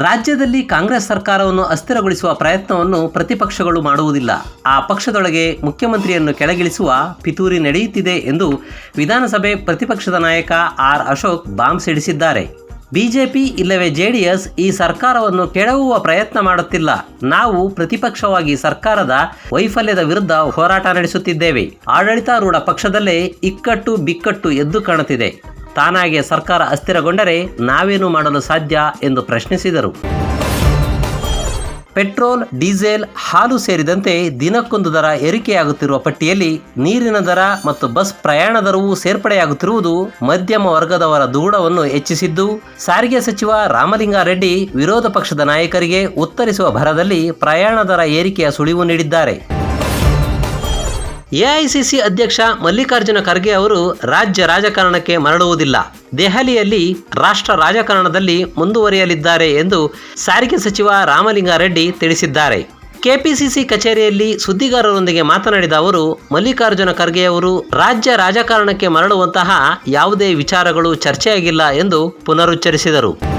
ರಾಜ್ಯದಲ್ಲಿ ಕಾಂಗ್ರೆಸ್ ಸರ್ಕಾರವನ್ನು ಅಸ್ಥಿರಗೊಳಿಸುವ ಪ್ರಯತ್ನವನ್ನು ಪ್ರತಿಪಕ್ಷಗಳು ಮಾಡುವುದಿಲ್ಲ. ಆ ಪಕ್ಷದೊಳಗೆ ಮುಖ್ಯಮಂತ್ರಿಯನ್ನು ಕೆಳಗಿಳಿಸುವ ಪಿತೂರಿ ನಡೆಯುತ್ತಿದೆ ಎಂದು ವಿಧಾನಸಭೆ ಪ್ರತಿಪಕ್ಷದ ನಾಯಕ ಆರ್ ಅಶೋಕ್ ಬಾಂಬ್ ಸಿಡಿಸಿದ್ದಾರೆ. ಬಿಜೆಪಿ ಇಲ್ಲವೇ ಜೆಡಿಎಸ್ ಈ ಸರ್ಕಾರವನ್ನು ಕೆಡವುವ ಪ್ರಯತ್ನ ಮಾಡುತ್ತಿಲ್ಲ. ನಾವು ಪ್ರತಿಪಕ್ಷವಾಗಿ ಸರ್ಕಾರದ ವೈಫಲ್ಯದ ವಿರುದ್ಧ ಹೋರಾಟ ನಡೆಸುತ್ತಿದ್ದೇವೆ. ಆಡಳಿತಾರೂಢ ಪಕ್ಷದಲ್ಲೇ ಇಕ್ಕಟ್ಟು ಬಿಕ್ಕಟ್ಟು ಎದ್ದು ಕಾಣುತ್ತಿದೆ. ತಾನಾಗೆ ಸರ್ಕಾರ ಅಸ್ಥಿರಗೊಂಡರೆ ನಾವೇನು ಮಾಡಲು ಸಾಧ್ಯ ಎಂದು ಪ್ರಶ್ನಿಸಿದರು. ಪೆಟ್ರೋಲ್, ಡೀಸೆಲ್, ಹಾಲು ಸೇರಿದಂತೆ ದಿನಕ್ಕೊಂದು ದರ ಏರಿಕೆಯಾಗುತ್ತಿರುವ ಪಟ್ಟಿಯಲ್ಲಿ ನೀರಿನ ದರ ಮತ್ತು ಬಸ್ ಪ್ರಯಾಣ ದರವೂ ಸೇರ್ಪಡೆಯಾಗುತ್ತಿರುವುದು ಮಧ್ಯಮ ವರ್ಗದವರ ದೂಡವನ್ನು ಹೆಚ್ಚಿಸಿದ್ದು, ಸಾರಿಗೆ ಸಚಿವ ರಾಮಲಿಂಗಾರೆಡ್ಡಿ ವಿರೋಧ ಪಕ್ಷದ ನಾಯಕರಿಗೆ ಉತ್ತರಿಸುವ ಭರದಲ್ಲಿ ಪ್ರಯಾಣ ದರ ಏರಿಕೆಯ ಸುಳಿವು ನೀಡಿದ್ದಾರೆ. ಎಐಸಿಸಿ ಅಧ್ಯಕ್ಷ ಮಲ್ಲಿಕಾರ್ಜುನ ಖರ್ಗೆ ಅವರು ರಾಜ್ಯ ರಾಜಕಾರಣಕ್ಕೆ ಮರಳುವುದಿಲ್ಲ. ದೆಹಲಿಯಲ್ಲಿ ರಾಷ್ಟ್ರ ರಾಜಕಾರಣದಲ್ಲಿ ಮುಂದುವರಿಯಲಿದ್ದಾರೆ ಎಂದು ಸಾರಿಗೆ ಸಚಿವ ರಾಮಲಿಂಗಾರೆಡ್ಡಿ ತಿಳಿಸಿದ್ದಾರೆ. ಕೆಪಿಸಿಸಿ ಕಚೇರಿಯಲ್ಲಿ ಸುದ್ದಿಗಾರರೊಂದಿಗೆ ಮಾತನಾಡಿದ ಅವರು, ಮಲ್ಲಿಕಾರ್ಜುನ ಖರ್ಗೆಯವರು ರಾಜ್ಯ ರಾಜಕಾರಣಕ್ಕೆ ಮರಳುವಂತಹ ಯಾವುದೇ ವಿಚಾರಗಳು ಚರ್ಚೆಯಾಗಿಲ್ಲ ಎಂದು ಪುನರುಚ್ಚರಿಸಿದರು.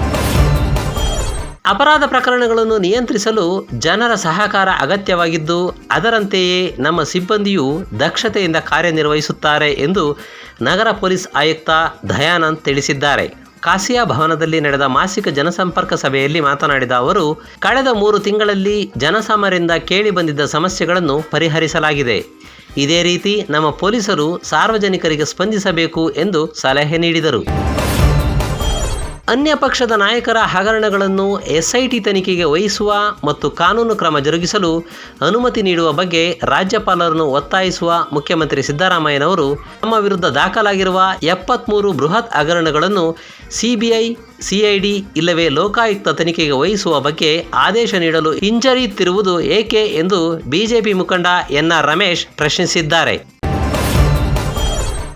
ಅಪರಾಧ ಪ್ರಕರಣಗಳನ್ನು ನಿಯಂತ್ರಿಸಲು ಜನರ ಸಹಕಾರ ಅಗತ್ಯವಾಗಿದ್ದು, ಅದರಂತೆಯೇ ನಮ್ಮ ಸಿಬ್ಬಂದಿಯು ದಕ್ಷತೆಯಿಂದ ಕಾರ್ಯನಿರ್ವಹಿಸುತ್ತಾರೆ ಎಂದು ನಗರ ಪೊಲೀಸ್ ಆಯುಕ್ತ ದಯಾನಂದ್ ತಿಳಿಸಿದ್ದಾರೆ. ಕಾಸಿಯಾ ಭವನದಲ್ಲಿ ನಡೆದ ಮಾಸಿಕ ಜನಸಂಪರ್ಕ ಸಭೆಯಲ್ಲಿ ಮಾತನಾಡಿದ ಅವರು, ಕಳೆದ ಮೂರು ತಿಂಗಳಲ್ಲಿ ಜನಸಾಮಾನ್ಯರಿಂದ ಕೇಳಿ ಬಂದಿದ್ದ ಸಮಸ್ಯೆಗಳನ್ನು ಪರಿಹರಿಸಲಾಗಿದೆ. ಇದೇ ರೀತಿ ನಮ್ಮ ಪೊಲೀಸರು ಸಾರ್ವಜನಿಕರಿಗೆ ಸ್ಪಂದಿಸಬೇಕು ಎಂದು ಸಲಹೆ ನೀಡಿದರು. ಅನ್ಯ ಪಕ್ಷದ ನಾಯಕರ ಹಗರಣಗಳನ್ನು ಎಸ್ಐಟಿ ತನಿಖೆಗೆ ವಹಿಸುವ ಮತ್ತು ಕಾನೂನು ಕ್ರಮ ಜರುಗಿಸಲು ಅನುಮತಿ ನೀಡುವ ಬಗ್ಗೆ ರಾಜ್ಯಪಾಲರನ್ನು ಒತ್ತಾಯಿಸುವ ಮುಖ್ಯಮಂತ್ರಿ ಸಿದ್ದರಾಮಯ್ಯನವರು ತಮ್ಮ ವಿರುದ್ಧ ದಾಖಲಾಗಿರುವ ಎಪ್ಪತ್ಮೂರು ಬೃಹತ್ ಹಗರಣಗಳನ್ನು ಸಿಬಿಐ, ಸಿಐಡಿ ಇಲ್ಲವೇ ಲೋಕಾಯುಕ್ತ ತನಿಖೆಗೆ ವಹಿಸುವ ಬಗ್ಗೆ ಆದೇಶ ನೀಡಲು ಹಿಂಜರಿಯುತ್ತಿರುವುದು ಏಕೆ ಎಂದು ಬಿಜೆಪಿ ಮುಖಂಡ ಎನ್ ಆರ್ ರಮೇಶ್ ಪ್ರಶ್ನಿಸಿದ್ದಾರೆ.